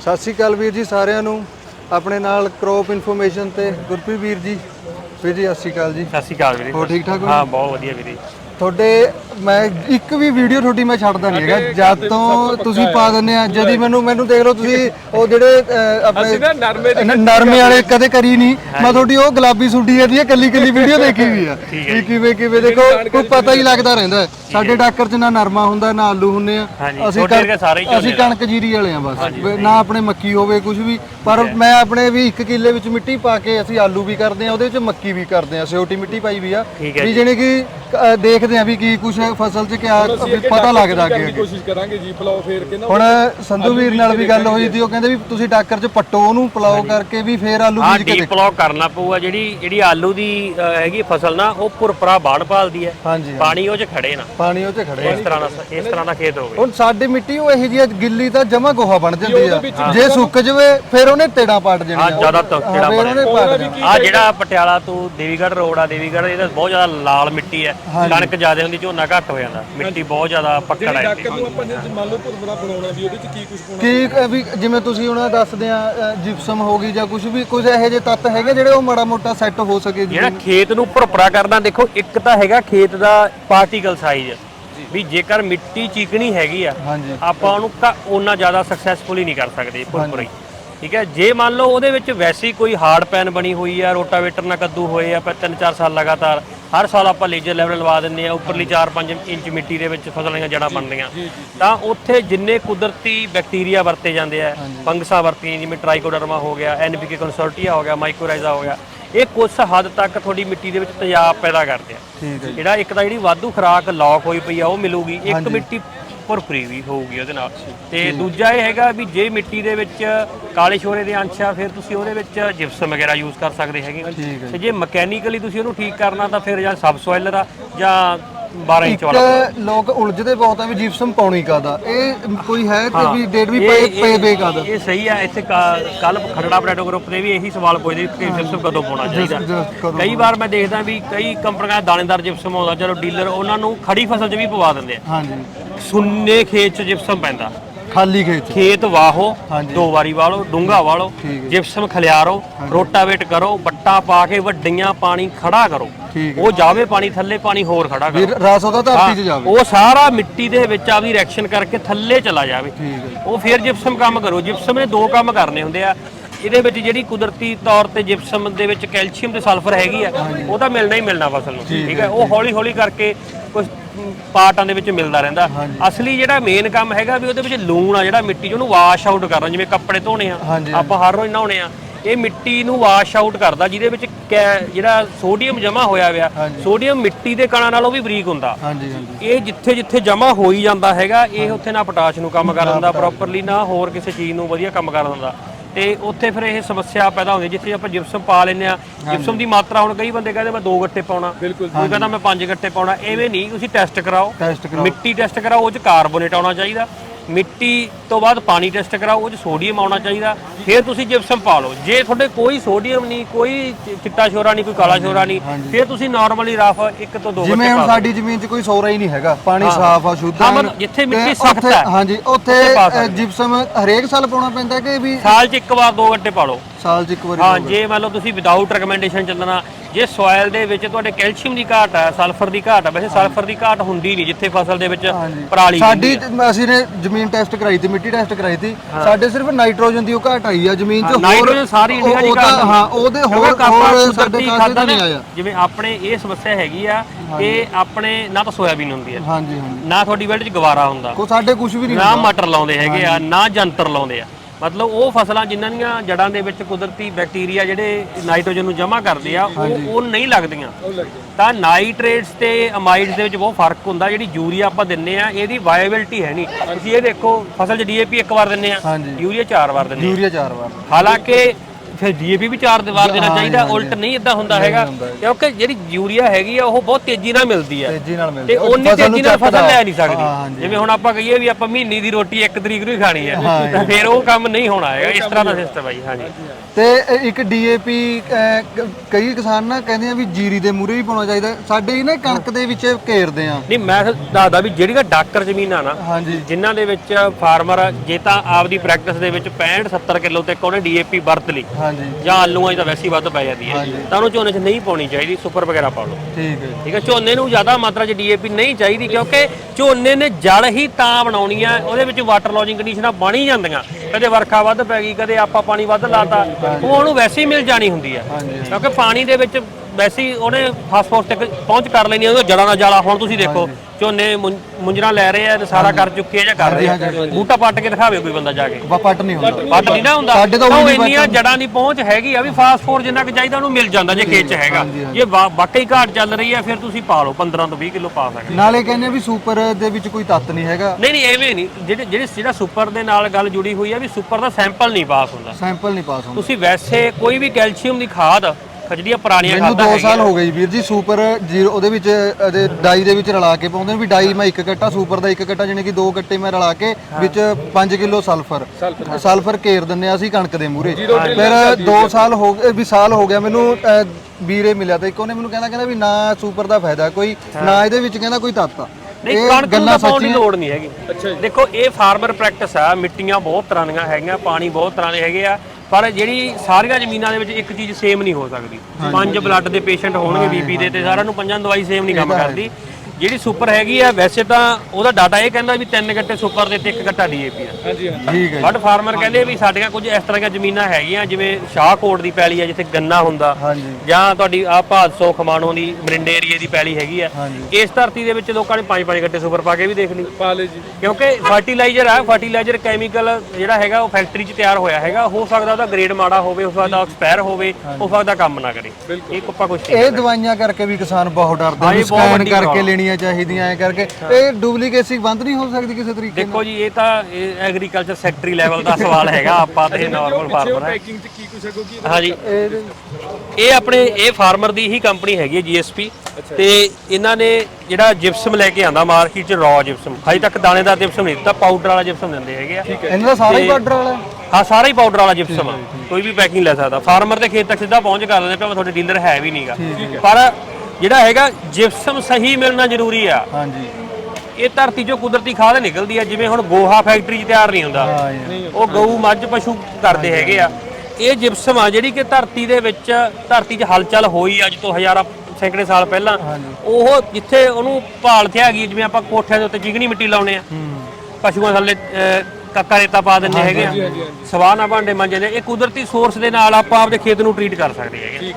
ਸਤਿ ਸ਼੍ਰੀ ਅਕਾਲ ਵੀਰ ਜੀ ਸਾਰਿਆਂ ਨੂੰ। ਆਪਣੇ ਨਾਲ ਕ੍ਰੋਪ ਇਨਫੋਰਮੇਸ਼ਨ ਤੇ ਗੁਰਪ੍ਰੀਤ ਵੀਰ ਜੀ। ਵੀਰ ਜੀ ਸਤਿ ਸ਼੍ਰੀ ਅਕਾਲ ਜੀ। ਸਤਿ ਸ਼੍ਰੀ ਅਕਾਲ ਵੀਰੇ ਹੋਰ ਠੀਕ ਠਾਕ ਹੋ? ਹਾਂ ਬਹੁਤ ਵਧੀਆ ਵੀਰੇ ਤੁਹਾਡੇ ਮੈਂ ਇੱਕ ਵੀ ਵੀਡੀਓ ਤੁਹਾਡੀ ਮੈਂ ਛੱਡਦਾ ਨਹੀਂ ਹੈਗਾ। ਜਦ ਤੋਂ ਤੁਸੀਂ ਪਾ ਦਿੰਦੇ ਆ ਜਦੀ ਮੈਨੂੰ ਮੈਨੂੰ ਦੇਖ ਲਓ ਤੁਸੀਂ ਉਹ ਜਿਹੜੇ ਅਹ, ਆਪਣੇ ਨ- ਨਰਮੇ ਵਾਲੇ ਕਦੇ ਕਰੀ ਨਹੀਂ। ਮੈਂ ਤੁਹਾਡੀ ਉਹ ਗੁਲਾਬੀ ਸੁੱਡੀ ਜਾਂਦੀ ਹੈ ਕੱਲੀ ਕੱਲੀ ਵੀਡੀਓ ਦੇਖੀ ਹੋਈ ਆ। ਵੀ ਕਿਵੇਂ ਕਿਵੇਂ ਦੇਖੋ ਕੋਈ ਪਤਾ ਹੀ ਲੱਗਦਾ ਰਹਿੰਦਾ ਹੈ। ਸਾਡੇ ਡਾਕਰ 'ਚ ਨਾ ਨਰਮਾ ਹੁੰਦਾ ਨਾ ਆਲੂ ਹੁੰਦੇ ਆ। ਹਾਂਜੀ, ਅਸੀਂ ਤੁਹਾਡੇ ਵਰਗੇ ਸਾਰੇ ਹੀ ਕਣਕ- ਅਸੀਂ ਕਣਕ ਜੀਰੀ ਵਾਲੇ ਆ ਬਸ। ਨਾ ਆਪਣੇ ਮੱਕੀ ਹੋਵੇ ਕੁਝ ਵੀ। ਪਰ ਮੈਂ ਆਪਣੇ ਵੀ 1 ਕਿੱਲੇ ਵਿੱਚ ਮਿੱਟੀ ਪਾ ਕੇ ਅਸੀਂ ਆਲੂ ਵੀ ਕਰਦੇ ਆ ਉਹਦੇ ਵਿੱਚ ਮੱਕੀ ਵੀ ਕਰਦੇ ਆ। ਸਿਓਟੀ ਮਿੱਟੀ ਪਾਈ ਵੀ ਆ। ਠੀਕ ਹੈ ਵੀ ਜਿਹਨੇ ਕਿ ਅ, ਦੇਖਦੇ ਆ ਵੀ ਕੀ ਕੁਛ ਹੈ ਫਸਲ 'ਚ ਕਿਆ ਪਤਾ ਲੱਗਦਾ ਅੱਗੇ ਅੱਗੇ। ਕੋਸ਼ਿਸ਼ ਕਰਾਂਗੇ ਜੀ ਪਲਾਓ ਫੇਰ ਕੇ ਨਾ ਹੁਣ ਸੰਧੂ ਵੀਰ ਨਾਲ ਵੀ ਗੱਲ ਹੋਈ ਸੀ ਉਹ ਕਹਿੰਦੇ ਵੀ ਤੁਸੀਂ ਡਾਕਰ 'ਚ ਪੱਟੋ ਉਹਨੂੰ ਪਲਾਓ ਕਰਕੇ ਵੀ ਫੇਰ ਆਲੂ ਬੀਜ ਕੇ ਡੀਪ ਪਲਾਕ ਕਰਨਾ ਪਊਗਾ ਜਿਹੜੀ ਜਿਹੜੀ ਆਲੂ ਦੀ ਹੈਗੀ ਫਸਲ ਨਾ ਉਹ ਪੁਰਪਰਾ ਬਾੜ ਪਾਲਦੀ ਹੈ। ਹਾਂਜੀ ਪਾਣੀ ਉਹ ਚ ਖੜੇ ਨਾ। ਪਾਣੀ ਉਹ 'ਚ ਖੜੇ ਇਸ ਤਰ੍ਹਾਂ ਦਾ ਇਸ ਤਰ੍ਹਾਂ ਦਾ ਖੇਤ ਹੋਵੇ ਹੁਣ ਸਾਡੀ ਮਿੱਟੀ ਉਹ ਇਹੋ ਜਿਹੀ ਆ, ਗਿੱਲੀ ਤਾਂ ਜਮਾ ਗੋਹਾ ਬਣ ਜਾਂਦੀ ਆ। ਜੇ ਸੁੱਕ ਜਵੇ ਫਿਰ ਉਹਨੇ ਟੇੜਾ ਪਾਟ ਹਾਂ ਜਾਣੀ ਜ਼ਿਆਦਾ ਤੋਂ ਹਾਂ, ਕਿਹੜਾ ਫਿਰ ਉਹਨੇ ਪਾਟ ਆ ਜਿਹੜਾ ਪਟਿਆਲਾ ਤੋਂ ਦੇਵੀਗੜ੍ਹ ਰੋਡ ਆ ਦੇਵੀਗੜ੍ਹ ਇਹਦਾ ਬਹੁਤ ਜ਼ਿਆਦਾ ਲਾਲ ਮਿੱਟੀ ਹੈ। ਕਣਕ ਜ਼ਿਆਦਾ ਹੁੰਦੀ ਝੋਨਾ ਘੱਟ ਹੋ ਜਾਂਦਾ। ਮਿੱਟੀ ਬਹੁਤ ਜ਼ਿਆਦਾ ਪੱਕੜ ਹੈ ਡਾਕਟਰ ਨੂੰ ਆਪਾਂ ਜੇ ਮੰਨ ਲਓ ਭੁਰਭਰਾ ਬਣਾਉਣਾ ਵੀ ਉਹਦੇ ਚ ਕੀ ਕੁਝ ਪਾਉਣਾ? ਕੀ ਅ, ਵੀ ਜਿਵੇਂ ਤੁਸੀਂ ਉਹਨਾਂ ਦੱਸਦੇ ਆ ਅ, ਜਿਪਸਮ ਹੋ ਗਈ ਜਾਂ ਕੁਝ ਵੀ ਕੁਝ ਇਹੋ ਜਿਹੇ ਤੱਤ ਹੈਗੇ ਜਿਹੜੇ ਉਹ ਮਾੜਾ ਮੋਟਾ ਸੈੱਟ ਹੋ ਸਕੇ ਜੀ ਜਿਹੜਾ ਖੇਤ ਨੂੰ ਭੁਰਪਰਾ ਕਰਨਾ ਦੇਖੋ ਇੱਕ ਤਾਂ ਹੈਗਾ ਖੇਤ ਦਾ ਪਾਰਟੀਕਲ ਸਾਈਜ਼ ਵੀ ਜੇਕਰ ਮਿੱਟੀ ਚੀਕਣੀ ਹੈਗੀ ਆ ਹਾਂਜੀ। ਆਪਾਂ ਉਹਨੂੰ ਕ- ਓਨਾ ਜ਼ਿਆਦਾ ਸਕਸੈਸਫੁਲੀ ਨਹੀਂ ਕਰ ਸਕਦੇ ਭੁਰਪੁਰੀ ਠੀਕ ਹੈ? ਜੇ ਮੰਨ ਲਓ ਉਹਦੇ ਵਿੱਚ ਵੈਸੀ ਕੋਈ ਹਾਰਡ ਪੈਨ ਬਣੀ ਹੋਈ ਆ ਰੋਟਾਵੇਟਰ ਨਾਲ ਕੱਦੂ ਹੋਏ ਆ ਪਰ 3-4 ਸਾਲ ਲਗਾਤਾਰ ਹਰ ਸਾਲ ਆਪਾਂ ਲੇਜਰ ਲੈਵਲ ਲਵਾ ਦਿੰਦੇ ਆ ਉੱਪਰਲੀ 4-5 ਇੰਚ ਮਿੱਟੀ ਦੇ ਵਿੱਚ ਫਸਲਾਂ ਦੀਆਂ ਜੜਾਂ ਬਣਦੀਆਂ। ਤਾਂ ਉੱਥੇ ਜਿੰਨੇ ਕੁਦਰਤੀ ਬੈਕਟੀਰੀਆ ਵਰਤੇ ਜਾਂਦੇ ਆ ਫੰਗਸਾਂ ਵਰਤੀਆਂ ਜਿਵੇਂ ਟ੍ਰਾਈਕੋਡਰਮਾ ਹੋ ਗਿਆ ਐਨਪੀਕੇ ਕੰਸੋਰਟੀਆ ਹੋ ਗਿਆ ਮਾਈਕੋਰਾਈਜ਼ਾ ਹੋ ਗਿਆ ਇਹ ਕੁਝ ਹੱਦ ਤੱਕ ਤੁਹਾਡੀ ਮਿੱਟੀ ਦੇ ਵਿੱਚ ਤੇਜ਼ਾਬ ਪੈਦਾ ਕਰਦੇ ਆ। ਜਿਹੜਾ ਇੱਕ ਤਾਂ ਜਿਹੜੀ ਵਾਧੂ ਖੁਰਾਕ ਲੌਕ ਹੋਈ ਪਈ ਆ ਉਹ ਮਿਲੂਗੀ। ਇੱਕ ਮਿੱਟੀ ਭਰਪੂਰੀ ਵੀ ਹੋਊਗੀ ਉਹਦੇ ਨਾਲ। ਤੇ ਦੂਜਾ ਇਹ ਹੈਗਾ ਵੀ ਜੇ ਮਿੱਟੀ ਦੇ ਵਿੱਚ ਕਾਲੇ ਸ਼ੋਰੇ ਦੇ ਅੰਸ਼ ਆ ਫਿਰ ਤੁਸੀਂ ਉਹਦੇ ਵਿੱਚ ਜਿਪਸਮ ਵਗੈਰਾ ਯੂਜ਼ ਕਰ ਸਕਦੇ ਹੈਗੇ ਤੇ ਜੇ। ਮਕੈਨੀਕਲੀ ਤੁਸੀਂ ਉਹਨੂੰ ਠੀਕ ਕਰਨਾ ਤਾਂ ਫਿਰ ਜਾਂ ਸਬ ਸੋਇਲਰ ਆ ਜਾਂ 12 ਇੰਚ ਇੱਕ ਵਾਲਾ ਲੋਕ ਉਲਝਦੇ ਬਹੁਤ ਆ ਵੀ ਜਿਪਸਮ ਪਾਉਣੀ ਕਾਦਾ ਇਹ ਕੋਈ ਹੈ ਤੇ ਵੀ ਡੇਟ ਵੀ ਪਏ ਪਏ ਬੇ ਕਾਦਾ ਇਹ ਸਹੀ ਆ ਇੱਥੇ ਕੱਲ ਖਰੜਾ ਪਰੈਟੋ ਗਰੁੱਪ ਦੇ ਵੀ ਇਹੀ ਸਵਾਲ ਪੁੱਛਦੇ ਕਿ ਜਿਪਸਮ ਕਦੋਂ ਪਾਉਣਾ ਚਾਹੀਦਾ। ਕਈ ਵਾਰ ਮੈਂ ਦੇਖਦਾ ਵੀ ਕਈ ਕੰਪਨੀਆਂ ਦਾਣੇਦਾਰ ਜਿਪਸਮ ਆਉਂਦਾ ਚਲੋ ਡੀਲਰ ਉਹਨਾਂ ਨੂੰ ਖੜੀ ਫਸਲ 'ਚ ਵੀ ਪਵਾ ਦਿੰਦੇ ਆ। ਹਾਂਜੀ। ਸੁੰਨੇ ਖੇਤ 'ਚ ਜਿਪਸਮ ਪੈਂਦਾ। ਖਾਲੀ ਖੇਤ 'ਚ। ਖੇਤ ਵਾਹੋ ਹਾਂਜੀ। ਦੋ ਵਾਰੀ ਵਾਲੋ ਡੂੰਗਾ ਵਾਲੋ ਠੀਕ ਹੈ। ਜਿਪਸਮ ਖਲਿਆਰੋ ਰੋਟਾਵੇਟ ਕਰੋ ਬੱਟਾ ਪਾ ਕੇ ਵੱਡੀਆਂ ਪਾਣੀ ਖੜਾ ਕਰੋ। ਠੀਕ ਉਹ ਜਾਵੇ ਪਾਣੀ ਥੱਲੇ ਪਾਣੀ ਹੋਰ ਖੜਾ ਵੀ ਕਰੋ ਰਸ ਉਹਦਾ ਧਰਤੀ 'ਚ ਜਾਵੇ। ਉਹ ਸਾਰਾ ਮਿੱਟੀ ਦੇ ਵਿੱਚ ਆਪਦੀ ਰਿਐਕਸ਼ਨ ਕਰਕੇ ਥੱਲੇ ਚਲਾ ਜਾਵੇ। ਠੀਕ ਹੈ ਉਹ ਫਿਰ ਜਿਪਸਮ ਕੰਮ ਕਰੋ। ਜਿਪਸਮ ਨੇ ਦੋ ਕੰਮ ਕਰਨੇ ਹੁੰਦੇ ਆ। ਇਹਦੇ ਵਿੱਚ ਜਿਹੜੀ ਕੁਦਰਤੀ ਤੌਰ ਤੇ ਜਿਪਸਮ ਦੇ ਵਿੱਚ ਕੈਲਸ਼ੀਅਮ ਤੇ ਸਲਫਰ ਹੈਗੀ ਆ ਉਹ ਤਾਂ ਮਿਲਣਾ ਹੀ ਮਿਲਣਾ ਫਸਲ ਨੂੰ ਠੀਕ ਹੈ ਉਹ ਹੌਲੀ ਹੌਲੀ ਕਰਕੇ ਕੁਝ ਪਾਰਟਾਂ ਦੇ ਵਿੱਚ ਮਿਲਦਾ ਰਹਿੰਦਾ। ਅਸਲੀ ਜਿਹੜਾ ਮੇਨ ਕੰਮ ਹੈਗਾ ਵੀ ਉਹਦੇ ਵਿੱਚ ਲੂਣ ਆ ਜਿਹੜਾ ਮਿੱਟੀ 'ਚ ਉਹਨੂੰ ਵਾਸ਼ ਆਊਟ ਕਰਨਾ ਜਿਵੇਂ ਕੱਪੜੇ ਧੋਣੇ ਆ। ਆਪਾਂ ਹਰ ਰੋਜ਼ ਨਹਾਉਣੇ ਆ। ਇਹ ਮਿੱਟੀ ਨੂੰ ਵਾਸ਼ ਆਊਟ ਕਰਦਾ ਜਿਹਦੇ ਵਿੱਚ ਜਿਹੜਾ ਸੋਡੀਅਮ ਜਮਾ ਹੋਇਆ ਹੋਇਆ ਸੋਡੀਅਮ ਮਿੱਟੀ ਦੇ ਕਣਾਂ ਨਾਲੋਂ ਵੀ ਬਰੀਕ ਹੁੰਦਾ। ਹਾਂਜੀ ਹਾਂਜੀ। ਇਹ ਜਿੱਥੇ ਜਿੱਥੇ ਜਮਾ ਹੋਈ ਜਾਂਦਾ ਹੈਗਾ ਇਹ ਉੱਥੇ ਨਾ ਪੋਟਾਸ਼ ਨੂੰ ਕੰਮ ਕਰ ਦਿੰਦਾ ਪ੍ਰੋਪਰਲੀ ਨਾ ਹੋਰ ਕਿਸੇ ਚੀਜ਼ ਨੂੰ ਵਧੀਆ ਕੰਮ ਕਰ ਦਿੰਦਾ। ਤੇ ਉੱਥੇ ਫਿਰ ਇਹ ਸਮੱਸਿਆ ਪੈਦਾ ਹੁੰਦੀ। ਜਿੱਥੇ ਆਪਾਂ ਜਿਪਸਮ ਪਾ ਲੈਂਦੇ ਆ ਜਿਪਸਮ ਦੀ ਮਾਤਰਾ ਹੁਣ ਕਈ ਬੰਦੇ ਕਹਿੰਦੇ ਮੈਂ 2 ਗੱਟੇ ਪਾਉਣਾ। ਕੋਈ ਕਹਿੰਦਾ ਮੈਂ 5 ਗੱਟੇ ਪਾਉਣਾ। ਐਵੇਂ ਨਹੀਂ ਤੁਸੀਂ ਟੈਸਟ ਕਰਾਓ। ਮਿੱਟੀ ਟੈਸਟ ਕਰਾਓ ਉਹ ਚ ਕਾਰਬੋਨੇਟ ਆਉਣਾ ਚਾਹੀਦਾ। ਮਿੱਟੀ ਤੋਂ ਬਾਅਦ ਪਾਣੀ ਟੈਸਟ ਕਰਾਓ ਉਹ ਚ ਸੋਡੀਅਮ ਆਉਣਾ ਚਾਹੀਦਾ। ਫਿਰ ਤੁਸੀਂ ਜਿਪਸਮ ਪਾ ਲਓ। ਜੇ ਤੁਹਾਡੇ ਕੋਈ ਸੋਡੀਅਮ ਨਹੀਂ ਕੋਈ ਚਿੱਟਾ ਸ਼ੋਰਾ ਨਹੀਂ ਕੋਈ ਕਾਲਾ ਸ਼ੋਰਾ ਨਹੀਂ ਫਿਰ ਤੁਸੀਂ ਨਾਰਮਲੀ ਰਫ ਇੱਕ ਤੋਂ ਦੋ ਜਿਵੇਂ ਹੁਣ ਸਾਡੀ ਜ਼ਮੀਨ 'ਚ ਕੋਈ ਸੋਰਾ ਹੀ ਨਹੀਂ ਹੈਗਾ। ਪਾਣੀ ਸਾਫ਼ ਆ ਸ਼ੁੱਧ ਆ ਜਿੱਥੇ ਮਿੱਟੀ ਸਖਤ ਹੈ। ਹਾਂਜੀ ਉੱਥੇ। ਜਿਪਸਮ ਹਰੇਕ ਸਾਲ ਪਾਉਣਾ ਪੈਂਦਾ ਕਿ ਵੀ ਸਾਲ 'ਚ ਇੱਕ ਵਾਰ ਦੋ ਗੱਟੇ ਪਾ ਲਓ। ਸਾਲ 'ਚ ਇੱਕ ਵਾਰੀ ਹਾਂ ਜੇ ਮੰਨ ਲਓ ਤੁਸੀਂ ਵਿਦਆਊਟ ਰეკਮੈਂਡੇਸ਼ਨ ਚੱਲਣਾ ਜੇ ਸੋਇਲ ਦੇ ਵਿੱਚ ਤੁਹਾਡੇ ਕੈਲਸ਼ੀਅਮ ਦੀ ਘਾਟ ਹੈ ਸਲਫਰ ਦੀ ਘਾਟ ਹੈ ਵੈਸੇ ਸਲਫਰ ਦੀ ਘਾਟ ਹੁੰਦੀ ਨਹੀਂ ਜਿੱਥੇ ਫਸਲ ਦੇ ਵਿੱਚ ਪਰਾਲੀ ਸਾਡੀ ਅਸੀਂ ਨੇ ਜ਼ਮੀਨ ਟੈਸਟ ਕਰਾਈ ਸੀ ਮਿੱਟੀ ਟੈਸਟ ਕਰਾਈ ਸੀ। ਸਾਡੇ ਸਿਰਫ ਨਾਈਟ੍ਰੋਜਨ ਦੀ ਉਹ ਘਾਟ ਆਈ ਆ ਜ਼ਮੀਨ 'ਚ ਹੋਰ ਨਾਈਟ੍ਰੋਜਨ ਸਾਰੀ ਇੰਡੀਆ ਦੀ ਘਾਟ ਹਾਂ ਉਹਦੇ ਹੋਰ ਸਾਡੇ ਖਾਦਾਂ ਨਹੀਂ ਆਇਆ। ਜਿਵੇਂ ਆਪਣੇ ਇਹ ਸਮੱਸਿਆ ਹੈਗੀ ਆ ਕਿ ਆਪਣੇ ਨਾ ਤਾਂ ਸੋਇਆਬੀਨ ਹੁੰਦੀ ਹੈ ਹਾਂਜੀ ਹਾਂਜੀ। ਨਾ ਤੁਹਾਡੀ ਬੈਲਟ 'ਚ ਗਵਾਰਾ ਹੁੰਦਾ। ਕੋ ਸਾਡੇ ਕੁਝ ਵੀ ਨਹੀਂ ਨਾ ਮਟਰ ਲਾਉਂਦੇ ਹੈਗੇ ਆ ਨਾ ਜੰਤਰ ਲਾਉਂਦੇ ਆ। ਮਤਲਬ ਉਹ ਫਸਲਾਂ ਜਿਨ੍ਹਾਂ ਦੀਆਂ ਜੜਾਂ ਦੇ ਵਿੱਚ ਕੁਦਰਤੀ ਬੈਕਟੀਰੀਆ ਜਿਹੜੇ ਨਾਈਟ੍ਰੋਜਨ ਨੂੰ ਜਮ੍ਹਾਂ ਕਰਦੇ ਆ ਉਹ ਉਹ ਨਹੀਂ ਲੱਗਦੀਆਂ। ਤਾਂ ਨਾਈਟ੍ਰੇਟਸ ਤੇ ਅਮਾਈਡਸ ਦੇ ਵਿੱਚ ਬਹੁਤ ਫ਼ਰਕ ਹੁੰਦਾ ਜਿਹੜੀ ਯੂਰੀਆ ਆਪਾਂ ਦਿੰਨੇ ਆ ਇਹਦੀ ਵਾਇਬਿਲਿਟੀ ਹੈ ਨਹੀਂ। ਤੁਸੀਂ ਇਹ ਦੇਖੋ ਫਸਲ 'ਚ ਡੀਏਪੀ ਇੱਕ ਵਾਰ ਦਿੰਨੇ ਆ। ਯੂਰੀਆ ਚਾਰ ਵਾਰ ਦਿੰਨੇ ਆ। ਯੂਰੀਆ ਚਾਰ ਵਾਰ। ਹਾਲਾਂਕਿ ਫਿਰ ਡੀਏਪੀ ਵੀ ਚਾਰ ਦੀਵਾਰ ਦੇਣਾ ਚਾਹੀਦਾ ਉਲਟ ਨਹੀਂ ਇਦਾਂ ਹੁੰਦਾ ਹੈਗਾ ਕਿਉਂਕਿ ਜਿਹੜੀ ਯੂਰੀਆ ਹੈਗੀ ਆ ਉਹ ਬਹੁਤ ਤੇਜ਼ੀ ਨਾਲ ਮਿਲਦੀ ਆ। ਤੇਜ਼ੀ ਨਾਲ ਮਿਲਦੀ ਤੇ ਉਨੀ ਤੇਜ਼ੀ ਨਾਲ। ਫਸਲ ਲੈ ਨਹੀਂ ਸਕਦੀ। ਜਿਵੇਂ ਹੁਣ ਆਪਾਂ ਕਹੀਏ ਵੀ ਆਪਾਂ ਮਹੀਨੇ ਦੀ ਰੋਟੀ ਇੱਕ ਤਰੀਕ ਨੂੰ ਹੀ ਖਾਣੀ ਹੈ ਤਾਂ ਫਿਰ ਉਹ ਕੰਮ ਨਹੀਂ ਹੋਣਾ ਹੈਗਾ ਇਸ ਤਰ੍ਹਾਂ ਦਾ ਸਿਸਟਮ ਹੈ ਜੀ ਹਾਂਜੀ। ਤੇ ਇੱਕ ਡੀਏਪੀ ਕਈ ਕਿਸਾਨ ਨਾ ਕਹਿੰਦੇ ਆ ਵੀ ਜੀਰੀ ਦੇ ਮੂਰੇ ਵੀ ਪਾਉਣਾ ਚਾਹੀਦਾ। ਸਾਡੇ ਨਾ ਕਣਕ ਦੇ ਵਿੱਚ ਘੇਰਦੇ ਆ। ਨਹੀਂ ਮੈਂ ਦੱਸਦਾ ਵੀ ਜਿਹੜੀਆਂ ਡਾਕਰ ਜ਼ਮੀਨਾਂ ਨਾ ਜਿਨ੍ਹਾਂ ਦੇ ਵਿੱਚ ਫਾਰਮਰ ਜੇ ਤਾਂ ਆਪਦੀ ਪ੍ਰੈਕਟਿਸ ਦੇ ਵਿੱਚ 65 70 ਕਿਲੋ ਤੱਕ ਉਹਨੇ ਡੀਏਪੀ ਵਰਤ ਲਈ। ਹਾਂਜੀ। ਜਾਂ ਆਲੂਆਂ 'ਚ ਤਾਂ ਵੈਸੇ ਹੀ ਵੱਧ ਪੈ ਜਾਂਦੀ ਹੈ। ਤਾਂ ਉਹਨੂੰ ਝੋਨੇ 'ਚ ਨਹੀਂ ਪਾਉਣੀ ਚਾਹੀਦੀ ਸੁਪਰ ਵਗੈਰਾ ਪਾ ਲਓ। ਠੀਕ ਹੈ ਠੀਕ ਹੈ ਝੋਨੇ ਨੂੰ ਜ਼ਿਆਦਾ ਮਾਤਰਾ 'ਚ ਡੀਏਪੀ ਨਹੀਂ ਚਾਹੀਦੀ ਕਿਉਂਕਿ ਝੋਨੇ ਨੇ ਜੜ ਹੀ ਤਾਂ ਬਣਾਉਣੀ ਆ ਉਹਦੇ ਵਿੱਚ ਵਾਟਰ ਲੌਜਿੰਗ ਕੰਡੀਸ਼ਨਾਂ ਬਣੀ ਜਾਂਦੀਆਂ। ਕਦੇ ਵਰਖਾ ਵੱਧ ਪੈ ਗਈ ਕਦੇ ਆਪਾਂ ਪਾਣੀ ਵੱਧ ਲਾਤਾ ਉਹ ਉਹਨੂੰ ਵੈਸੇ ਹੀ ਮਿਲ ਜਾਣੀ ਹੁੰਦੀ ਆ ਕਿਉਂਕਿ ਪਾਣੀ ਦੇ ਵਿੱਚ ਵੈਸੇ ਉਹਨੇ ਫਾਸਫੋਰਸ ਤੱਕ ਪਹੁੰਚ ਕਰ ਲੈਣੀ ਆ ਉਹ ਜੜਾਂ ਦਾ ਜਾਲਾ। ਹੁਣ ਤੁਸੀਂ ਦੇਖੋ ਝੋਨੇ ਮੁੰਜਰਾ ਲੈ ਰਹੇ ਆ ਤੇ ਸਾਰਾ ਕਰ ਚੁੱਕੇ ਆ ਜਾਂ ਕਰ ਰਹੇ ਆ। ਬੂਟਾ ਪੱਟ ਕੇ ਦਿਖਾਵੇ ਕੋਈ ਬੰਦਾ ਜਾ ਕੇ। ਪੱਟ ਨਹੀਂ ਹੁੰਦਾ। ਪੱਟ ਨਹੀਂ ਨਾ ਹੁੰਦਾ। ਸਾਡੇ ਤਾਂ ਉਹ ਇੰਨੀਆਂ ਜੜਾਂ ਦੀ ਪਹੁੰਚ ਹੈਗੀ ਆ ਵੀ ਫਾਸਫੋਰ ਜਿੰਨਾ ਕਿ ਚਾਹੀਦਾ ਉਹਨੂੰ ਮਿਲ ਜਾਂਦਾ ਜੇ ਖੇਤ 'ਚ ਹੈਗਾ। ਜੇ ਵਾਕਈ ਘਾਟ ਚੱਲ ਰਹੀ ਹੈ ਫਿਰ ਤੁਸੀਂ ਪਾ ਲਓ 15 ਤੋਂ 20 ਕਿਲੋ ਪਾ ਸਕਦੇ ਨਾਲੇ ਕਹਿੰਦੇ ਆ ਵੀ ਸੁਪਰ ਦੇ ਵਿੱਚ ਕੋਈ ਤੱਤ ਨਹੀਂ ਹੈਗਾ। ਨਹੀਂ ਨਹੀਂ ਐਵੇਂ ਨਹੀਂ। ਜਿਹੜੇ ਜਿਹੜੇ ਜਿਹੜਾ ਸੁਪਰ ਦੇ ਨਾਲ ਗੱਲ ਜੁੜੀ ਹੋਈ ਹੈ ਵੀ ਸੁਪਰ ਦਾ ਸੈਂਪਲ ਨਹੀਂ ਪਾਸ ਹੁੰਦਾ। ਸੈਂਪਲ ਨਹੀਂ ਪਾਸ ਹੁੰਦਾ। ਤੁਸੀਂ ਵੈਸੇ ਕੋਈ ਵੀ ਕੈਲਸ਼ੀਅਮ ਦੀ ਖਾਦ ਜਿਹੜੀਆਂ ਪੁਰਾਣੀਆਂ ਮੈਨੂੰ ਖਾਦਾਂ 2 ਹੈਗੀਆਂ ਸਾਲ ਹੋ ਗਏ ਜੀ ਵੀਰ ਜੀ ਸੁਪਰ ਜ਼ੀਰੋ ਉਹਦੇ ਵਿੱਚ ਇਹਦੇ ਡਾਈ ਦੇ ਵਿੱਚ ਰਲਾ ਕੇ ਪਾਉਂਦੇ ਨੇ ਵੀ ਡਾਈ ਮੈਂ ਇੱਕ ਕੱਟਾ ਸੁਪਰ ਦਾ ਇੱਕ ਕੱਟਾ ਜਾਣੀ ਕਿ ਦੋ ਕੱਟੇ ਮੈਂ ਰਲਾ ਕੇ ਵਿੱਚ 5 ਕਿਲੋ ਸਲਫਰ। ਸਲਫਰ ਘੇਰ ਦਿੰਨੇ ਆ ਅਸੀਂ ਕਣਕ ਦੇ ਮੂਰੇ ਫਿਰ 2 ਸਾਲ ਹੋ ਗਏ ਵੀ ਸਾਲ ਹੋ ਗਿਆ ਮੈਨੂੰ ਵੀਰੇ ਮਿਲਿਆ ਤੇ ਇੱਕ ਉਹਨੇ ਮੈਨੂੰ ਕਹਿੰਦਾ ਕਹਿੰਦਾ ਵੀ ਨਾ ਸੁਪਰ ਦਾ ਫਾਇਦਾ ਕੋਈ ਨਾ ਇਹਦੇ ਵਿੱਚ ਕਹਿੰਦਾ ਕੋਈ ਤੱਤ ਆ। ਨਹੀਂ ਇਹ ਕਣਕ ਨੂੰ ਪਾਉਣ ਦੀ ਲੋੜ ਨਹੀਂ ਹੈਗੀ। ਦੇਖੋ ਇਹ ਫਾਰਮਰ ਪ੍ਰੈਕਟਿਸ ਆ ਮਿੱਟੀਆਂ ਬਹੁਤ ਤਰ੍ਹਾਂ ਦੀਆਂ ਹੈਗੀਆਂ ਪਾਣੀ ਬਹੁਤ ਤਰ੍ਹਾਂ ਦੇ ਹੈਗੇ ਆ ਪਰ ਜਿਹੜੀ ਸਾਰੀਆਂ ਜ਼ਮੀਨਾਂ ਦੇ ਵਿੱਚ ਇੱਕ ਚੀਜ਼ ਸੇਮ ਨਹੀਂ ਹੋ ਸਕਦੀ। ਪੰਜ ਬਲੱਡ ਦੇ ਪੇਸ਼ੈਂਟ ਹੋਣਗੇ ਬੀਪੀ ਦੇ ਤੇ ਸਾਰਿਆਂ ਨੂੰ ਪੰਜਾਂ ਦਵਾਈ ਸੇਮ ਨਹੀਂ ਕੰਮ ਕਰਦੀ। ਜਿਹੜੀ ਸੁਪਰ ਹੈਗੀ ਆ ਵੈਸੇ ਤਾਂ ਉਹਦਾ ਡਾਟਾ ਇਹ ਕਹਿੰਦਾ ਵੀ ਤਿੰਨ ਗੱਟੇ ਸੁਪਰ ਦੇ ਤੇ ਇੱਕ ਗੱਟਾ ਡੀਏਪੀ ਆ। ਹਾਂਜੀ ਹਾਂਜੀ। ਠੀਕ ਹੈ। ਬਟ ਫਾਰਮਰ ਕਹਿੰਦੇ ਵੀ ਸਾਡੀਆਂ ਕੁਝ ਇਸ ਤਰ੍ਹਾਂ ਦੀਆਂ ਜ਼ਮੀਨਾਂ ਹੈਗੀਆਂ ਜਿਵੇਂ ਸ਼ਾਹਕੋਟ ਦੀ ਪੈਲੀ ਆ ਜਿੱਥੇ ਗੰਨਾ ਹੁੰਦਾ ਹਾਂਜੀ। ਜਾਂ ਤੁਹਾਡੀ ਆ ਭਾਦਸੋਂ ਖਮਾਣੋਂ ਦੀ ਮਰਿੰਡੇ ਏਰੀਏ ਦੀ ਪੈਲੀ ਹੈਗੀ ਆ। ਇਸ ਧਰਤੀ ਦੇ ਵਿੱਚ ਲੋਕਾਂ ਨੇ ਪੰਜ ਪੰਜ ਗੱਟੇ ਸੁਪਰ ਪਾ ਕੇ ਵੀ ਦੇਖ ਲਈ ਪਾ ਲੈ ਜੀ। ਕਿਉਂਕਿ ਫਰਟੀਲਾਈਜ਼ਰ ਆ ਫਰਟੀਲਾਈਜ਼ਰ ਕੈਮੀਕਲ ਜਿਹੜਾ ਹੈਗਾ ਉਹ ਫੈਕਟਰੀ 'ਚ ਤਿਆਰ ਹੋਇਆ ਹੈਗਾ। ਹੋ ਸਕਦਾ ਉਹਦਾ ਗ੍ਰੇਡ ਮਾੜਾ ਹੋਵੇ ਹੋ ਸਕਦਾ ਐਕਸਪਾਇਰ ਹੋਵੇ ਹੋ ਸਕਦਾ ਕੰਮ ਨਾ ਕਰੇ। ਇਹ ਕੁੱਪਾ ਕੁਛ ਨਹੀਂ ਇਹ ਦਵਾਈਆਂ ਕਰਕੇ ਵੀ ਕਿਸਾਨ ਬਹੁਤ ਡਰਦੇ ਨੇ ਸਕੈਨ ਕਰਕੇ problem। ਲੈਣੀਆਂ ਚਾਹੀਦੀਆਂ ਐ ਕਰਕੇ। ਇਹ ਡੁਪਲੀਕੇਸੀ ਬੰਦ ਨਹੀਂ ਹੋ ਸਕਦੀ ਕਿਸੇ ਤਰੀਕੇ ਦੇਖੋ ਜੀ ਇਹ ਤਾਂ ਐਗਰੀਕਲਚਰ ਸੈਕਟਰੀ ਲੈਵਲ ਦਾ ਸਵਾਲ ਹੈਗਾ ਆਪਾਂ ਤੇ ਨਾਰਮਲ ਫਾਰਮਰ ਹੈ ਪੈਕਿੰਗ ਚ ਕੀ ਕੁਛ ਹੈ ਕਿਉਂਕਿ ਹਾਂਜੀ। ਇਹ ਆਪਣੇ ਇਹ ਫਾਰਮਰ ਦੀ ਹੀ ਕੰਪਨੀ ਹੈਗੀ ਹੈ ਜੀਐਸਪੀ ਤੇ ਇਹਨਾਂ ਨੇ ਜਿਹੜਾ ਜਿਪਸਮ ਲੈ ਕੇ ਆਂਦਾ ਮਾਰਕੀਟ 'ਚ ਰॉ ਜਿਪਸਮ ਹਜੇ ਤੱਕ ਦਾਣੇਦਾਰ ਜਿਪਸਮ ਨਹੀਂ ਦਿੱਤਾ ਪਾਊਡਰ ਵਾਲਾ ਜਿਪਸਮ ਦਿੰਦੇ ਹੈਗੇ ਆ। ਇਹਨਾਂ ਦਾ ਸਾਰਾ ਹੀ ਬਾਰਡਰ ਵਾਲਾ ਹੈ? ਹਾਂ ਸਾਰਾ ਹੀ ਪਾਊਡਰ ਵਾਲਾ ਜਿਪਸਮ ਆ। ਕੋਈ ਵੀ ਪੈਕਿੰਗ ਲੈ ਸਕਦਾ। ਫਾਰਮਰ ਦੇ ਖੇਤ ਤੱਕ ਸਿੱਧਾ ਪਹੁੰਚ ਕਰ ਦਿੰਦੇ ਭਾਵੇਂ ਤੁਹਾਡੇ ਡੀਲਰ ਹੈ ਵੀ ਨਹੀਂਗਾ ਪਰ ਜਿਹੜਾ ਹੈਗਾ ਜਿਪਸਮ ਸਹੀ ਮਿਲਣਾ ਜ਼ਰੂਰੀ ਆ। ਹਾਂਜੀ। ਇਹ ਧਰਤੀ 'ਚੋਂ ਕੁਦਰਤੀ ਖਾਦ ਨਿਕਲਦੀ ਆ ਜਿਵੇਂ ਹੁਣ ਗੋਹਾ ਫੈਕਟਰੀ 'ਚ ਤਿਆਰ ਨਹੀਂ ਹੁੰਦਾ। ਉਹ ਗਊ ਮੱਝ ਪਸ਼ੂ ਕਰਦੇ ਹੈਗੇ ਆ। ਇਹ ਜਿਪਸਮ ਆ ਜਿਹੜੀ ਕਿ ਧਰਤੀ ਦੇ ਵਿੱਚ ਧਰਤੀ 'ਚ ਹਲਚਲ ਹੋਈ ਅੱਜ ਤੋਂ ਹਜ਼ਾਰਾਂ ਸੈਂਕੜੇ ਸਾਲ ਪਹਿਲਾਂ। ਉਹ ਜਿੱਥੇ ਉਹਨੂੰ ਭਾਲ ਤੇ ਹੈਗੀ ਜਿਵੇਂ ਆਪਾਂ ਕੋਠਿਆਂ ਦੇ ਉੱਤੇ ਚੀਕਣੀ ਮਿੱਟੀ ਲਾਉਨੇ ਆ। ਪਸ਼ੂਆਂ ਥੱਲੇ ਕੱਕਾ ਰੇਤਾ ਪਾ ਦਿੰਦੇ ਹੈਗੇ ਆ। ਸਵਾਹ ਨਾ ਭਾਂਡੇ ਮਾਂਜੇ ਨੇ ਇਹ ਕੁਦਰਤੀ ਸੋਰਸ ਦੇ ਨਾਲ ਆਪਾਂ ਆਪਦੇ ਖੇਤ ਨੂੰ ਟ੍ਰੀਟ ਕਰ ਸਕਦੇ ਹੈਗੇ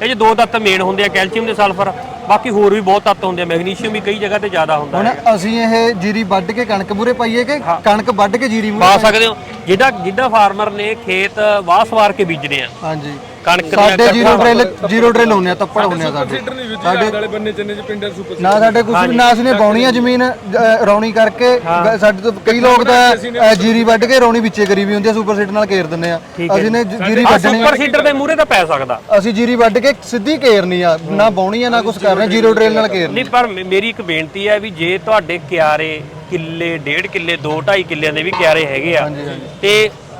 ਇਹ 'ਚ ਦੋ ਤੱਤ ਮੇਨ ਹੁੰਦੇ ਆ ਕੈਲਸ਼ੀਅਮ ਤੇ ਸਲਫਰ ਬਾਕੀ ਹੋਰ ਵੀ ਬਹੁਤ ਤੱਤ ਹੁੰਦੇ ਆ। ਮੈਗਨੀਸ਼ੀਅਮ ਵੀ ਕਈ ਜਗ੍ਹਾ ਤੇ ਜ਼ਿਆਦਾ ਹੁੰਦਾ ਹੁਣ ਹੈ ਅਸੀਂ ਇਹ ਜੀਰੀ ਵੱਢ ਕੇ ਕਣਕ ਮੂਰੇ ਪਾਈਏ ਕਿ ਕਣਕ ਵੱਢ ਕੇ ਜੀਰੀ ਮੂਰੇ ਪਾ ਸਕਦੇ ਹੋ। ਜਿਹੜਾ ਜਿੱਦਾਂ ਫਾਰਮਰ ਨੇ ਖੇਤ ਵਾਹ ਸਵਾਰ ਕੇ ਬੀਜਦੇ ਆ। ਹਾਂਜੀ। ਕਣਕ ਸਾਡੇ ਜ਼ੀਰੋ ਡਰਿਲ ਜ਼ੀਰੋ ਡਰਿਲ ਹੁੰਨੇ ਆ ਤੱਪੜ ਹੁੰਨੇ ਆ ਸਾਡੇ ਸੀਡਰ ਨਹੀਂ ਵਿੱਚ ਆਲੇ ਵਾਲੇ ਬੰਨੇ ਚੰਨੇ ਚ ਪਿੰਡਰ ਸੁਪਰ ਨਾ ਸਾਡੇ ਕੁਝ ਵੀ ਨਾ ਅਸੀਂ ਨੇ ਬਾਉਣੀ ਆ ਜ਼ਮੀਨ ਅ, ਰੌਣੀ ਕਰਕੇ ਗ- ਸਾਡੇ ਤੋਂ ਕਈ ਲੋਕ ਤਾਂ ਅ, ਜੀਰੀ ਵੱਢ ਕੇ ਰੌਣੀ ਵਿੱਚੇ ਕਰੀ ਵੀ ਹੁੰਦੀ ਆ ਸੁਪਰ ਸੀਡ ਨਾਲ ਘੇਰ ਦਿੰਨੇ ਆ। ਅਸੀਂ ਨੇ ਜ- ਜੀਰੀ ਆ ਵੱਢਣੀ ਸੁਪਰ ਸੀਡਰ ਦੇ ਮੂਹਰੇ ਤਾਂ ਪੈ ਸਕਦਾ। ਅਸੀਂ ਜੀਰੀ ਵੱਢ ਕੇ ਸਿੱਧੀ ਘੇਰਨੀ ਆ ਨਾ ਬਾਉਣੀ ਆ ਨਾ ਕੁਝ ਕਰਨਾ ਜੀਰੋ ਡਰਿਲ ਨਾਲ ਘੇਰਨੀ ਨਹੀਂ ਪਰ ਮੇ- ਮੇਰੀ ਇੱਕ ਬੇਨਤੀ ਹੈ ਵੀ ਜੇ ਤੁਹਾਡੇ ਕਿਆਰੇ ਕਿੱਲੇ ਡੇਢ ਕਿੱਲੇ 2 2.5 ਕਿੱਲਿਆਂ ਦੇ ਵੀ ਕਿਆਰੇ ਹੈਗੇ ਆ ਤੇ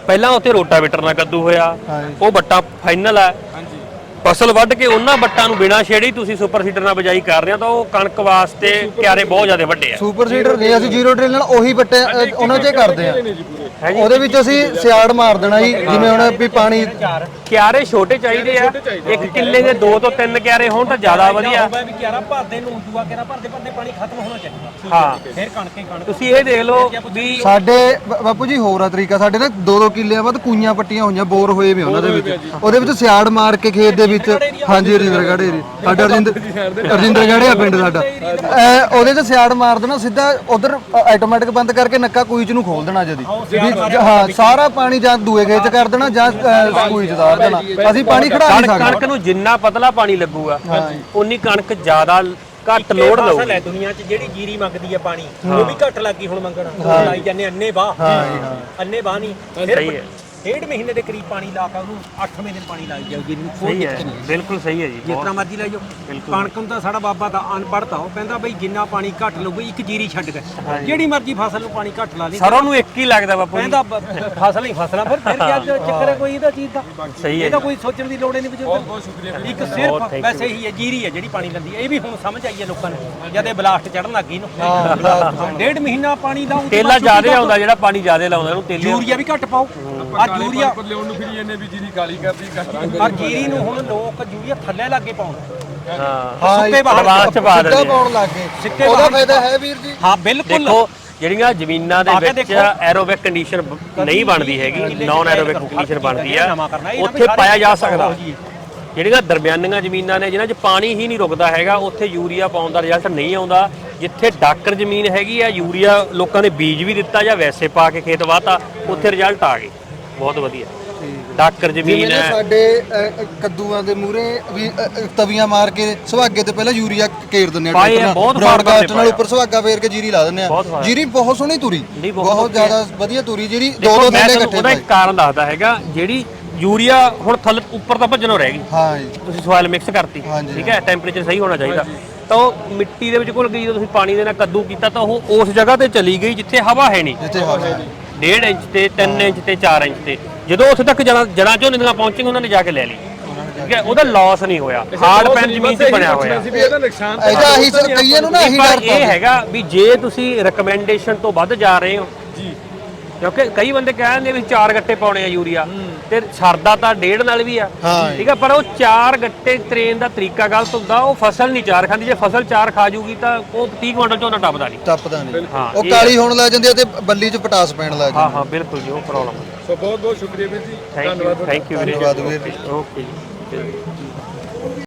ਪਹਿਲਾਂ ਉੱਥੇ ਰੋਟਾਵੇਟਰ ਨਾਲ ਕੱਦੂ ਹੋਇਆ। ਉਹ ਬੱਟਾ ਫਾਈਨਲ ਆ ਫਸਲ ਵੱਢ ਕੇ ਉਹਨਾਂ ਬੱਟਾਂ ਨੂੰ ਬਿਨਾਂ ਛੇੜੀ ਤੁਸੀਂ ਸੁਪਰ ਸੀਡਰ ਨਾਲ ਬਜਾਈ ਕਰ ਰਹੇ ਹੋ ਤਾਂ ਉਹ ਕਣਕ ਵਾਸਤੇ ਕਿਆਰੇ ਬਹੁਤ ਜ਼ਿਆਦਾ ਵੱਡੇ ਆ। ਸੁਪਰ ਸੀਡਰ ਜੇ ਅਸੀਂ ਜੀਰੋ ਡਰਿਲ ਨਾਲ ਉਹੀ ਬੱਟੇ ਅ, ਉਹਨਾਂ 'ਚ ਹੀ ਕਰਦੇ ਆ ਉਹਦੇ ਵਿੱਚ ਅਸੀਂ ਸਿਆੜ ਮਾਰ ਦੇਣਾ ਜੀ ਜਿਵੇਂ ਹੁਣ ਵੀ ਪਾਣੀ ਕਿਆਰੇ ਛੋਟੇ ਚਾਹੀਦੇ ਆ। ਇੱਕ ਕਿੱਲੇ ਦੇ ਦੋ ਤੋਂ ਤਿੰਨ ਕਿਆਰੇ ਹੋਣ ਤਾਂ ਜ਼ਿਆਦਾ ਵਧੀਆ। ਵੀ ਕਿਆਰਾ ਭਰਦੇ ਨੂੰ ਦੂਆ ਕਿਆਰਾ ਭਰਦੇ ਭਰਦੇ ਪਾਣੀ ਖਤਮ ਹੋਣਾ ਚਾਹੀਦਾ। ਹਾਂ ਫਿਰ ਕਣਕੇ ਕਣਕ ਤੁਸੀਂ ਇਹ ਦੇਖ ਲਓ ਵੀ ਸਾਡੇ ਬਾਪੂ ਜੀ ਹੋਰ ਆ ਤਰੀਕਾ ਸਾਡੇ ਨਾ ਦੋ ਦੋ ਕਿੱਲਿਆਂ ਬਾਅਦ ਕੂਈਆਂ ਪੱਟੀਆਂ ਹੋਈਆਂ ਬੋਰ ਹੋਏ ਵੇ ਉਹਨਾਂ ਦੇ ਵਿੱਚ। ਉਹਦੇ ਵਿੱਚ ਸਿਆੜ ਮਾਰ ਕੇ ਖੇਤ ਦੇ ਵਿੱਚ। ਹਾਂਜੀ ਰਜਿੰਦਰਗੜ੍ਹ ਏਰੀ ਸਾਡਾ ਰਜਿੰਦਰ ਰਜਿੰਦਰਗੜ੍ਹ ਆ ਪਿੰਡ ਸਾਡਾ। ਅਹ ਉਹਦੇ 'ਚ ਸਿਆੜ ਮਾਰ ਦੇਣਾ ਸਿੱਧਾ ਉਧਰ ਆਟੋਮੈਟਿਕ ਬੰਦ ਕਰਕੇ ਨੱਕਾ ਕੂਈ 'ਚ ਨੂੰ ਖੋਲ ਦੇਣਾ ਜਦੀ। ਹਾਂ ਸਾਰਾ ਪਾਣੀ ਜਾਂ ਦੂਏ ਖੇਤ 'ਚ ਕਰ ਦੇਣਾ ਜਾਂ ਅਹ, ਕੂਈ 'ਚ ਦਾਰ ਦੇਣਾ। ਅਸੀਂ ਪਾਣੀ ਖੜਾ ਨਹੀਂ ਕਣਕ ਸਕਦੇ। ਕਣਕ ਨੂੰ ਜਿੰਨਾ ਪਤਲਾ ਪਾਣੀ ਲੱਗੂਗਾ ਉਨੀ ਕਣਕ ਜ਼ਿਆਦਾ ਘੱਟ ਲੋਡ ਫਸਲ ਲਊਗੀ। ਹੈ ਦੁਨੀਆ 'ਚ ਜਿਹੜੀ ਜੀਰੀ ਮੰਗਦੀ ਹੈ ਪਾਣੀ ਉਹ ਵੀ ਘੱਟ ਲੱਗੀ ਹੁਣ ਮੰਗਣਾ। ਲਾਈ ਜਾਂਦੇ ਅੰਨੇ ਬਾਹ ਅੰਨੇ ਬਾਹ ਨਹੀਂ। ਫਿਰ ਸਹੀ ਹੈ। ਡੇਢ ਮਹੀਨੇ ਦੇ ਕਰੀਬ ਪਾਣੀ ਲਾ ਕੇ ਉਹਨੂੰ 8ਵੇਂ ਦਿਨ ਪਾਣੀ ਲਾਈ ਜਾਓ ਜਿਹਨੂੰ ਕੋਈ ਸਹੀ ਹੈ ਦਿੱਕਤ ਨਹੀਂ। ਬਿਲਕੁਲ ਸਹੀ ਹੈ ਜੀ ਜਿਸ ਤਰ੍ਹਾਂ ਮਰਜ਼ੀ ਜਾਓ। ਕਣਕ ਨੂੰ ਤਾਂ ਸਾਡਾ ਬਾਬਾ ਦਾ ਅਨਪੜ੍ਹ ਤਾਂ ਉਹ ਕਹਿੰਦਾ ਬਈ ਜਿੰਨਾ ਪਾਣੀ ਘੱਟ ਲਊਗਾ ਇੱਕ ਜੀਰੀ ਛੱਡ ਕੇ। ਜਿਹੜੀ ਮਰਜ਼ੀ ਫਸਲ ਨੂੰ ਪਾਣੀ ਘੱਟ ਲਾ ਲਈ ਸਰੋਂ ਨੂੰ ਇੱਕ ਹੀ ਲੱਗਦਾ ਬਾਪੂ ਜੀ। ਕਹਿੰਦਾ ਬ- ਫਸਲ ਹੀ ਫਸਲਾਂ ਫਿਰ ਫਿਰ ਕੀ ਅੱਜ ਚੱਕਰ ਹੈ ਕੋਈ ਇਹਦਾ ਚੀਜ਼ ਦਾ? ਸਹੀ ਹੈ ਇਹਦਾ ਕੋਈ ਸੋਚਣ ਦੀ ਲੋੜ ਹੀ ਨਹੀਂ ਬਹੁਤ ਸ਼ੁਕਰੀਆ ਇੱਕ ਸਿਰਫ ਵੈਸੇ ਹੀ ਹੈ ਜੀਰੀ ਹੈ ਜਿਹੜੀ ਪਾਣੀ ਲੈਂਦੀ ਹੈ। ਇਹ ਵੀ ਹੁਣ ਸਮਝ ਆਈ ਹੈ ਲੋਕਾਂ ਨੂੰ ਜਦ ਇਹ ਬਲਾਸਟ ਚੜਨ ਲੱਗ ਗਈ ਨੂੰ। ਡੇਢ ਮਹੀਨਾ ਪਾਣੀ ਲਾਉਂ ਤੇਲਾ ਜ਼ਿਆਦਾ ਆਉਂਦਾ ਜਿਹੜਾ ਪਾਣੀ ਜ਼ਿਆਦਾ ਲਾਉਂਦਾ ਉਹਨੂੰ ਤੇਲੇ ਯੂਰੀਆ ਵੀ ਘੱਟ ਪਾਓ। ਆ ਯੂਰੀਆ ਪਰ ਲਿਆਉਣ ਨੂੰ ਫਿਰ ਇਹਨੇ ਵੀ ਜੀਰੀ ਕਾਲੀ ਕਰਦੀ ਪਰ ਜੀਰੀ ਨੂੰ ਹੁਣ ਲੋਕ ਯੂਰੀਆ ਥੱਲੇ ਲੱਗੇ ਪਾਉਣ। ਹਾਂ। ਹਾਂ ਸੁੱਕੇ ਬਾਹਰ ਚ ਪਾ ਸਿੱਧਾ ਦਿੰਦੇ ਆ। ਪਾਉਣ ਲੱਗ। ਗਏ ਸਿੱਕੇ ਉਹਦਾ ਫਾਇਦਾ ਹੈ ਵੀਰ ਜੀ। ਹਾਂ ਬਿਲਕੁਲ। ਦੇਖੋ ਜਿਹੜੀਆਂ ਜ਼ਮੀਨਾਂ ਦੇ ਵਿੱਚ। ਐਰੋਬਿਕ ਕੰਡੀਸ਼ਨ ਨਹੀਂ ਬਣਦੀ ਹੈਗੀ ਨਾਨ ਐਰੋਬਿਕ ਕੰਡੀਸ਼ਨ ਬਣਦੀ ਆ। ਉੱਥੇ ਪਾਇਆ ਜਾ ਸਕਦਾ। ਜਿਹੜੀਆਂ ਦਰਮਿਆਨੀਆਂ ਜ਼ਮੀਨਾਂ ਨੇ ਜਿਨ੍ਹਾਂ 'ਚ ਪਾਣੀ ਹੀ ਨਹੀਂ ਰੁਕਦਾ ਹੈਗਾ ਉੱਥੇ ਯੂਰੀਆ ਪਾਉਣ ਦਾ ਰਿਜ਼ਲਟ ਨਹੀਂ ਆਉਂਦਾ। ਜਿੱਥੇ ਡਾਕਰ ਜ਼ਮੀਨ ਹੈਗੀ ਆ ਯੂਰੀਆ ਲੋਕਾਂ ਨੇ ਬੀਜ ਵੀ ਦਿੱਤਾ ਜਾਂ ਵੈਸੇ ਪਾ ਕੇ ਖੇਤ ਵਾਤਾ ਉੱਥੇ ਰਿਜ਼ਲਟ ਆ ਗਏ। ਬਹੁਤ ਵਧੀਆ। ਡਾਕਰ ਜ਼ਮੀਨ ਜਿਵੇਂ ਹੈ। ਸਾਡੇ ਅ, ਅ, ਕੱਦੂਆਂ ਦੇ ਮੂਰੇ ਵੀ ਅ, ਅ, ਤਵੀਆਂ ਮਾਰ ਕੇ ਸੁਹਾਗੇ ਤੇ ਪਹਿਲਾਂ ਯੂਰੀਆ ਕੇਰ ਦਿੰਦੇ ਆ ਪਾਏ ਆ। ਬਹੁਤ ਬਰੌਡਕਾਸਟ ਫਾਰਮਰ ਨੇ ਨਾਲ ਪਾਇਆ। ਉੱਪਰ ਸੁਹਾਗਾ ਫੇਰ ਕੇ ਜੀਰੀ ਲਾ ਦਿੰਦੇ ਆ। ਜੀਰੀ ਬਹੁਤ ਸੋਹਣੀ ਤੁਰੀ ਨਹੀਂ, ਬਹੁਤ ਬਹੁਤ ਵਧੀਆ। ਜ਼ਿਆਦਾ ਵਧੀਆ ਤੁਰੀ ਜੀਰੀ ਦੋ ਦੇਖੋ ਦੋ ਮੈਂ ਥੱਲੇ ਤੁਹਾਨੂੰ ਇਕੱਠੇ ਉਹਦਾ ਪਾਏ ਇੱਕ ਕਾਰਨ ਦੱਸਦਾ ਹੈਗਾ ਜਿਹੜੀ ਯੂਰੀਆ ਹੁਣ ਥੱਲੇ ਉੱਪਰ ਤਾਂ ਭੱਜਣੋਂ ਰਹਿ ਗਈ। ਹਾਂ ਜੀ। ਤੁਸੀਂ ਸੋਇਲ ਮਿਕਸ ਕਰਤੀ। ਹਾਂਜੀ, ਠੀਕ ਹੈ ਟੈਂਪਰੇਚਰ ਸਹੀ ਹੋਣਾ ਚਾਹੀਦਾ। ਤਾਂ ਉਹ ਮਿੱਟੀ ਦੇ ਵਿੱਚ ਘੁਲ ਗਈ ਜਦੋਂ ਤੁਸੀਂ ਪਾਣੀ ਦੇ ਨਾਲ ਕੱਦੂ ਕੀਤਾ ਤਾਂ ਉਹ ਉਸ ਜਗ੍ਹਾ ਤੇ ਚਲੀ ਗਈ ਜਿੱਥੇ ਹਵਾ ਹੈ ਨਹੀਂ। ਜਿੱਥੇ ਹਵਾ ਹੈ। 1.5 ਇੰਚ ਤੇ 3 ਇੰਚ ਤੇ 4 ਇੰਚ ਤੇ। ਜਦੋਂ ਉੱਥੇ ਤੱਕ ਜੜਾਂ ਜੜਾਂ ਝੋਨੇ ਦੀਆਂ ਪਹੁੰਚੀਆਂ ਉਹਨਾਂ ਨੇ ਜਾ ਕੇ ਲੈ ਲਈ। ਠੀਕ ਹੈ? ਉਹਦਾ ਲਾਸ ਨਹੀਂ ਹੋਇਆ। ਹਾਰਡ ਪੈਨ ਜ਼ਮੀਨ ਤੇ ਬਣਿਆ ਹੋਇਆ। ਸੀ ਵੀ ਇਹਦਾ ਨੁਕਸਾਨ ਤਾਂ ਇਹਦਾ ਆਹੀ ਸਰ ਕਈਆਂ ਨੂੰ ਨਾ ਆਹੀ ਪਰ ਇਹ ਹੈਗਾ ਵੀ ਜੇ ਤੁਸੀਂ ਰეკਮੈਂਡੇਸ਼ਨ ਤੋਂ ਵੱਧ ਜਾ ਰਹੇ ਹੋ ਕਿਉਂਕਿ ਕਈ ਬੰਦੇ ਕਹਿੰਦੇ ਵੀ ਚਾਰ ਗੱਟੇ ਪਾਉਣੇ ਆ ਯੂਰੀਆ। ਤੇ ਸਰਦਾ ਤਾਂ ਡੇਢ ਨਾਲ ਵੀ ਆ। ਹਾਂ। ਠੀਕ ਆ ਪਰ ਉਹ ਚਾਰ ਗੱਟੇ ਟ੍ਰੇਨ ਦਾ ਤਰੀਕਾ ਗਲਤ ਹੁੰਦਾ ਉਹ ਫਸਲ ਨਹੀਂ ਚਾਰ ਖਾਂਦੀ। ਜੇ ਫਸਲ ਚਾਰ ਖਾ ਜੂਗੀ ਤਾਂ ਉਹ 30 ਕੁਇੰਟਲ ਝੋਨਾ ਟੱਪਦਾ ਨਹੀਂ। ਟੱਪਦਾ ਨਹੀਂ। ਹਾਂ, ਉਹ ਕਾਲੀ ਹੋਣ ਲੱਗ ਜਾਂਦੀ ਹੈ ਤੇ ਬੱਲੀ 'ਚ ਪਟਾਸ ਪੈਣ ਲੱਗ ਹਾਂ ਜਾਂਦੀ ਹਾਂ ਬਿਲਕੁਲ ਜੀ ਉਹ ਪ੍ਰੋਬਲਮ ਸੋ ਬਹੁਤ ਬਹੁਤ ਸ਼ੁਕਰੀਆ ਵੀਰ ਜੀ। ਥੈਂਕ ਯੂ ਥੈਂਕ ਯੂ ਧੰਨਵਾਦ ਵੀਰ ਜੀ। ਓਕੇ ਜੀ।